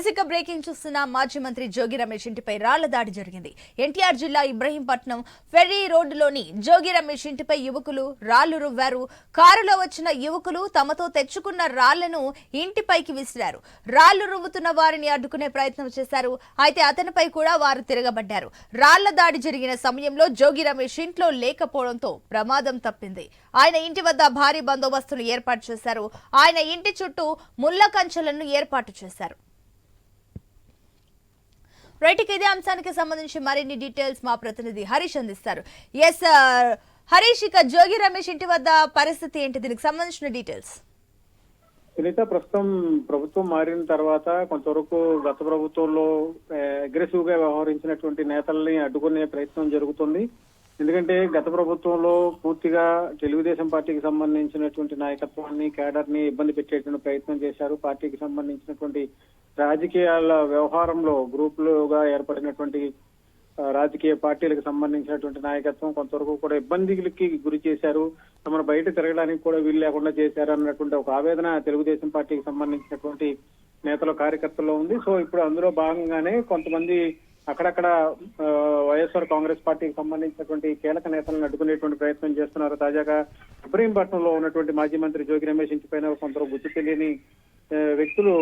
ఎసిక breaking చూస్తున్న మాజీ మంత్రి జోగి రమేష్ ఇంటిపై రాళ్ళ దాడి జరిగింది. ఎన్టీఆర్ జిల్లా ఇబ్రహీంపట్నం ఫెర్రీ రోడ్డులోని జోగి రమేష్ ఇంటిపై యువకులు రాళ్ళు రువ్వారు. కారులో వచ్చిన యువకులు తమతో తెచ్చుకున్న రాళ్ళను ఇంటిపైకి విసిరారు. రాళ్ళు రువ్వుతున్న వారిని అడ్డుకునే ప్రయత్నం చేశారు. అయితే అతనిపై కూడా వారు తిరగబడ్డారు. రాళ్ళ దాడి జరిగిన సమయంలో జోగి రమేష్ ఇంట్లో లేకపోవడంతో ప్రమాదం తప్పింది. ఆయన ఇంటి వద్ద భారీ బందోబస్తును ఏర్పాటు చేశారు. ఆయన ఇంటి చుట్టూ ముళ్ళ కంచెలను ఏర్పాటు చేశారు. రైట్ ఇక ఇదే అంశానికి సంబంధించి మరిన్ని డీటెయిల్స్ మా ప్రతినిధి హరీష్ అందిస్తారు. ఎస్ హరీష్ ఇక జోగి రమేష్ ఇంటి వద్ద పరిస్థితి ఏంటి? దీనికి సంబంధించిన డీటెయిల్స్. సునీత ప్రస్తుతం ప్రభుత్వం మారిన తర్వాత కొంతవరకు గత ప్రభుత్వంలో eh, అగ్రెసివ్గా వ్యవహరించినటువంటి నేతల్ని అడ్డుకునే ప్రయత్నం జరుగుతుంది. ఎందుకంటే గత ప్రభుత్వంలో పూర్తిగా తెలుగుదేశం పార్టీకి సంబంధించినటువంటి నాయకత్వాన్ని కేడర్ని ఇబ్బంది పెట్టేటువంటి ప్రయత్నం చేశారు. పార్టీకి సంబంధించినటువంటి రాజకీయాల వ్యవహారంలో గ్రూపులుగా ఏర్పడినటువంటి రాజకీయ పార్టీలకు సంబంధించినటువంటి నాయకత్వం కొంతవరకు కూడా ఇబ్బందికి గురి చేశారు. తమను బయట తిరగడానికి కూడా వీలు లేకుండా చేశారు అన్నటువంటి ఒక ఆవేదన తెలుగుదేశం పార్టీకి సంబంధించినటువంటి నేతల కార్యకర్తల్లో ఉంది. సో ఇప్పుడు అందులో భాగంగానే కొంతమంది అక్కడక్కడ ఆ, వైఎస్ఆర్ కాంగ్రెస్ పార్టీకి సంబంధించినటువంటి కీలక నేతలను అడ్డుకునేటువంటి ప్రయత్నం చేస్తున్నారు. తాజాగా ఇబ్రహీంపట్నంలో ఉన్నటువంటి మాజీ మంత్రి జోగి రమేష్ ఇంటి పైన కొందరు గుర్తు తెలియని వ్యక్తులు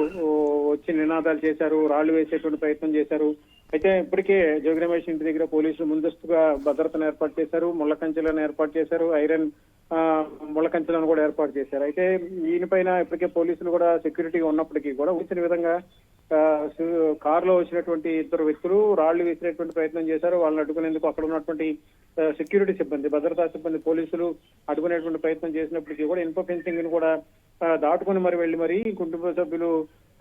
వచ్చి నినాదాలు చేశారు రాళ్ళు వేసేటువంటి ప్రయత్నం చేశారు. అయితే ఇప్పటికే జోగి రమేష్ ఇంటి దగ్గర పోలీసులు ముందస్తుగా భద్రతను ఏర్పాటు చేశారు ముళ్ళ కంచెలను ఏర్పాటు చేశారు ఐరన్ ఆ, ముళ్ళ కంచెలను కూడా ఏర్పాటు చేశారు. అయితే ఈయనపైన ఇప్పటికే పోలీసులు కూడా సెక్యూరిటీగా ఉన్నప్పటికీ కూడా వచ్చిన విధంగా కారులో వచ్చినటువంటి ఇద్దరు వ్యక్తులు రాళ్ళు వేసినటువంటి ప్రయత్నం చేశారు. వాళ్ళని అడ్డుకునేందుకు అక్కడ ఉన్నటువంటి సెక్యూరిటీ సిబ్బంది భద్రతా సిబ్బంది పోలీసులు అడ్డుకునేటువంటి ప్రయత్నం చేసినప్పటికీ కూడా ఇన్ఫో ఫెన్సింగ్ని కూడా దాటుకుని మరి వెళ్ళి మరి కుటుంబ సభ్యులు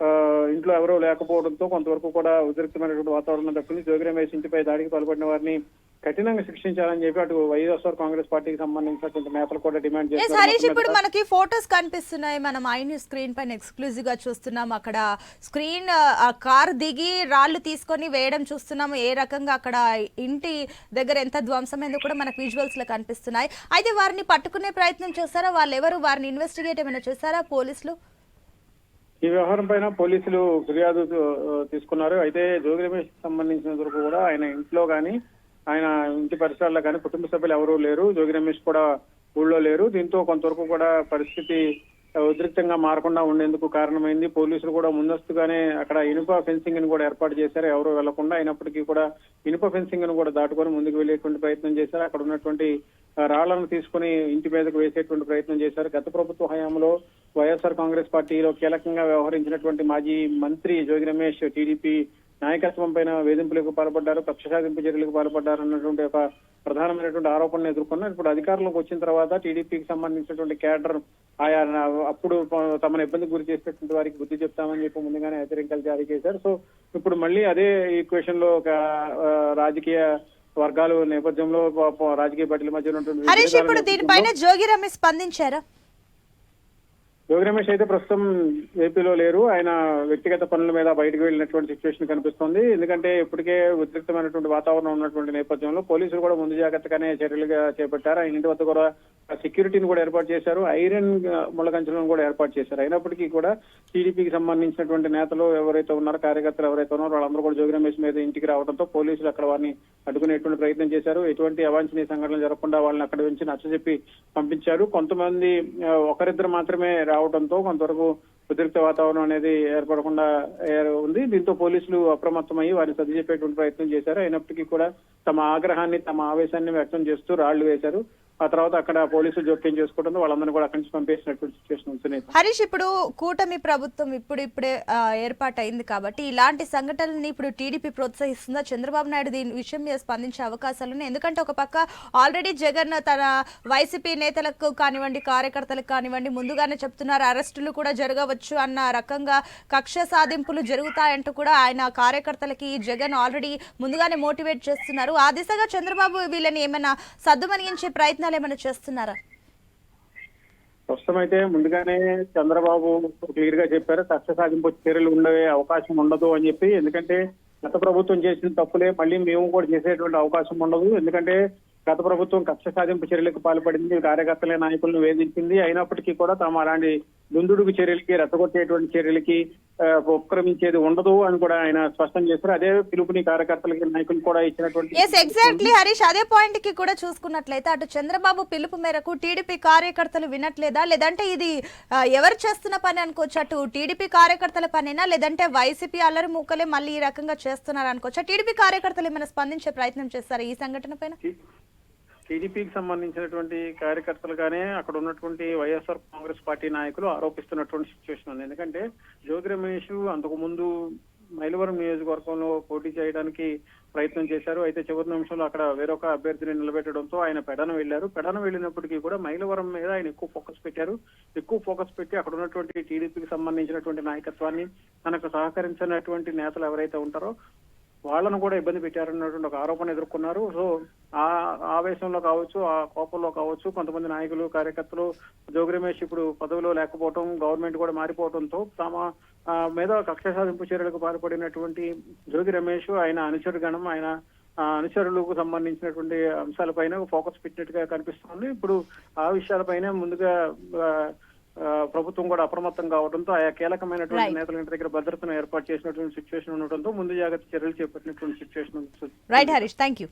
ఆ, ఇంట్లో ఎవరో లేకపోవడంతో కొంతవరకు కూడా ఉద్రిక్తమైనటువంటి వాతావరణం తప్పింది. జోగిరం వేసి ఇంటిపై దాడికి పాల్పడిన వారిని కఠినంగా శిక్షించాలని చెప్పి అటు వైఎస్ఆర్ కాంగ్రెస్ పార్టీకి సంబంధించినటువంటి నేతలు కూడా డిమాండ్ ఎస్ హరీష్ ఇప్పుడు మనకి ఫోటోస్ కనిపిస్తున్నాయి. మనం ఐ స్క్రీన్ పైన ఎక్స్క్లూజివ్గా చూస్తున్నాం. అక్కడ స్క్రీన్ ఆ కార్ దిగి రాళ్ళు తీసుకొని వేయడం చూస్తున్నాము. ఏ రకంగా అక్కడ ఇంటి దగ్గర ఎంత ధ్వంసమైందో కూడా మనకు విజువల్స్లో కనిపిస్తున్నాయి. అయితే వారిని పట్టుకునే ప్రయత్నం చేస్తారా వాళ్ళు ఎవరు వారిని ఇన్వెస్టిగేట్ ఏమైనా చేస్తారా పోలీసులు? ఈ వ్యవహారం పైన పోలీసులు ఫిర్యాదు తీసుకున్నారు. అయితే జోగి రమేష్ సంబంధించినంత వరకు కూడా ఆయన ఇంట్లో గాని ఆయన ఇంటి పరిసరాల్లో కానీ కుటుంబ సభ్యులు ఎవరూ లేరు. జోగి రమేష్ కూడా ఊళ్ళో లేరు. దీంతో కొంతవరకు కూడా పరిస్థితి ఉద్రిక్తంగా మారకుండా ఉండేందుకు కారణమైంది. పోలీసులు కూడా ముందస్తుగానే అక్కడ ఇనుప ఫెన్సింగ్ని కూడా ఏర్పాటు చేశారు. ఎవరు వెళ్ళకుండా అయినప్పటికీ కూడా ఇనుప ఫెన్సింగ్ను కూడా దాటుకొని ముందుకు వెళ్ళేటువంటి ప్రయత్నం చేశారు. అక్కడ ఉన్నటువంటి రాళ్ళను తీసుకుని ఇంటి మీదకు వేసేటువంటి ప్రయత్నం చేశారు. గత ప్రభుత్వ హయాంలో వైఎస్ఆర్ కాంగ్రెస్ పార్టీలో కీలకంగా వ్యవహరించినటువంటి మాజీ మంత్రి జోగి రమేష్ టీడీపీ నాయకత్వం పైన వేధింపులకు పాల్పడ్డారు కక్ష సాధింపు చర్యలకు పాల్పడ్డారు అన్నటువంటి ఒక ప్రధానమైనటువంటి ఆరోపణలు ఎదుర్కొన్నారు ఇప్పుడు అధికారంలోకి వచ్చిన తర్వాత టీడీపీకి సంబంధించినటువంటి క్యాడర్ ఆయా అప్పుడు తమను ఇబ్బందికి గురి చేసినటువంటి వారికి బుద్ధి చెప్తామని చెప్పి ముందుగానే హెచ్చరికలు జారీ చేశారు. సో ఇప్పుడు మళ్ళీ అదే ఈక్వేషన్లో ఒక రాజకీయ వర్గాలు నేపథ్యంలో రాజకీయ పార్టీల మధ్య ఉన్నటువంటి హరీష్ ఇప్పుడు దీనిపైన జోగి రమేష్ స్పందించారా? యోగి రమేష్ అయితే ప్రస్తుతం ఏపీలో లేరు. ఆయన వ్యక్తిగత పనుల మీద బయటకు వెళ్ళినటువంటి సిచ్యువేషన్ కనిపిస్తోంది. ఎందుకంటే ఇప్పటికే ఉద్రిక్తమైనటువంటి వాతావరణం ఉన్నటువంటి నేపథ్యంలో పోలీసులు కూడా ముందు జాగ్రత్తగానే చర్యలుగా చేపట్టారు. ఆయన ఇంటి వద్ద కూడా సెక్యూరిటీని కూడా ఏర్పాటు చేశారు. ఐరన్ ముళ్ళకంచెలను కూడా ఏర్పాటు చేశారు. అయినప్పటికీ కూడా టీడీపీకి సంబంధించినటువంటి నేతలు ఎవరైతే ఉన్నారో కార్యకర్తలు ఎవరైతే ఉన్నారో వాళ్ళందరూ కూడా జోగి రమేష్ మీద ఇంటికి రావడంతో పోలీసులు అక్కడ వారిని అడ్డుకునేటువంటి ప్రయత్నం చేశారు. ఎటువంటి అవాంఛనీయ సంఘటనలు జరగకుండా వాళ్ళని అక్కడ నుంచి నచ్చజెప్పి పంపించారు. కొంతమంది ఒకరిద్దరు మాత్రమే రావడంతో కొంతవరకు ఉద్రిక్త వాతావరణం అనేది ఏర్పడకుండా ఉంది. దీంతో పోలీసులు అప్రమత్తమయ్యి వారిని సర్ది చెప్పేటువంటి ప్రయత్నం చేశారు. అయినప్పటికీ కూడా తమ ఆగ్రహాన్ని తమ ఆవేశాన్ని వ్యక్తం చేస్తూ రాళ్ళు వేశారు. ఆ తర్వాత అక్కడ పోలీసులు జోక్యం చేసుకోవడంతో వాళ్ళందరినీ కూడా అక్కడి నుంచి పంపేసినటువంటి సిచ్యువేషన్ ఉంది హరీష్ ఇప్పుడు కూటమి ప్రభుత్వం ఇప్పుడు ఇప్పుడే ఏర్పాటు అయింది కాబట్టి ఇలాంటి సంఘటనల్ని ఇప్పుడు టీడీపీ ప్రోత్సహిస్తుందా? చంద్రబాబు నాయుడు దీని విషయం మీద స్పందించే అవకాశాలు ఉన్నాయి. ఎందుకంటే ఒక పక్క ఆల్రెడీ జగన్ తన వైసీపీ నేతలకు కానివ్వండి కార్యకర్తలకు కానివ్వండి ముందుగానే చెప్తున్నారు అరెస్టులు కూడా జరగవచ్చు అన్న రకంగా కక్ష సాధింపులు జరుగుతాయంటూ కూడా ఆయన కార్యకర్తలకి జగన్ ఆల్రెడీ ముందుగానే మోటివేట్ చేస్తున్నారు. ఆ దిశగా చంద్రబాబు వీళ్ళని ఏమైనా సద్దుమణిగించే ప్రయత్నాలు ఏమైనా చేస్తున్నారా? ప్రస్తుతం అయితే ముందుగానే చంద్రబాబు క్లియర్గా చెప్పారు కక్ష సాధింపు చర్యలు ఉండే అవకాశం ఉండదు అని చెప్పి ఎందుకంటే గత ప్రభుత్వం చేసిన తప్పులే మళ్ళీ మేము కూడా చేసేటువంటి అవకాశం ఉండదు. ఎందుకంటే గత ప్రభుత్వం కక్ష సాధింపు చర్యలకు పాల్పడింది. కార్యకర్తల నాయకులను వేధించింది. అయినప్పటికీ కూడా తాము అలాంటి దుందుడుకు చర్యలకి రెచ్చగొట్టేటువంటి చర్యలకి ఉపక్రమించేది ఉండదు అని కూడా ఆయన స్పష్టం చేశారు. అదే పిలుపుని కార్యకర్తలకి నాయకులు కూడా ఇచ్చినటువంటి ఎగ్జాక్ట్లీ హరీష్ అదే పాయింట్కి కూడా చూసుకున్నట్లయితే అటు చంద్రబాబు పిలుపు మేరకు టీడీపీ కార్యకర్తలు వినట్లేదా? లేదంటే ఇది ఎవరు చేస్తున్న పని అనుకోవచ్చు? అటు టీడీపీ కార్యకర్తల పనేనా? లేదంటే వైసీపీ అల్లరి మూకలే మళ్ళీ ఈ రకంగా చేస్తున్నారు అనుకోవచ్చా? టీడీపీ కార్యకర్తలు ఏమైనా స్పందించే ప్రయత్నం చేస్తారా ఈ సంఘటన పైన? టీడీపీకి సంబంధించినటువంటి కార్యకర్తలుగానే అక్కడ ఉన్నటువంటి వైఎస్ఆర్ కాంగ్రెస్ పార్టీ నాయకులు ఆరోపిస్తున్నటువంటి సిచ్యువేషన్ ఉంది. ఎందుకంటే జ్యోతి రమేష్ అంతకు ముందు మైలవరం నియోజకవర్గంలో పోటీ చేయడానికి ప్రయత్నం చేశారు. అయితే చివరి నిమిషంలో అక్కడ వేరొక అభ్యర్థిని నిలబెట్టడంతో ఆయన పెడన వెళ్ళారు పెడన వెళ్ళినప్పటికీ కూడా మైలవరం మీద ఆయన ఎక్కువ ఫోకస్ పెట్టారు. ఎక్కువ ఫోకస్ పెట్టి అక్కడ ఉన్నటువంటి టీడీపీకి సంబంధించినటువంటి నాయకత్వాన్ని తనకు సహకరించినటువంటి నేతలు ఎవరైతే ఉంటారో వాళ్ళను కూడా ఇబ్బంది పెట్టారన్నటువంటి ఒక ఆరోపణ ఎదుర్కొన్నారు. సో ఆ ఆవేశంలో కావచ్చు ఆ కోపంలో కావచ్చు కొంతమంది నాయకులు కార్యకర్తలు జోగి రమేష్ ఇప్పుడు పదవిలో లేకపోవడం గవర్నమెంట్ కూడా మారిపోవడంతో తమ ఆ, మీద కక్ష సాధింపు చర్యలకు పాల్పడినటువంటి జోగి రమేష్ ఆయన అనుచరుగణం ఆయన అనుచరులకు సంబంధించినటువంటి అంశాలపైన ఫోకస్ పెట్టినట్టుగా కనిపిస్తుంది. ఇప్పుడు ఆ విషయాలపైన ముందుగా ప్రభుత్వం కూడా అప్రమత్తం కావడంతో ఆయా కీలకమైనటువంటి. నేతల ఇంటి దగ్గర భద్రతను ఏర్పాటు చేసినటువంటి సిచ్యువేషన్ ఉండటంతో ముందు జాగ్రత్త చర్యలు చేపట్టినటువంటి situation right Harish thank you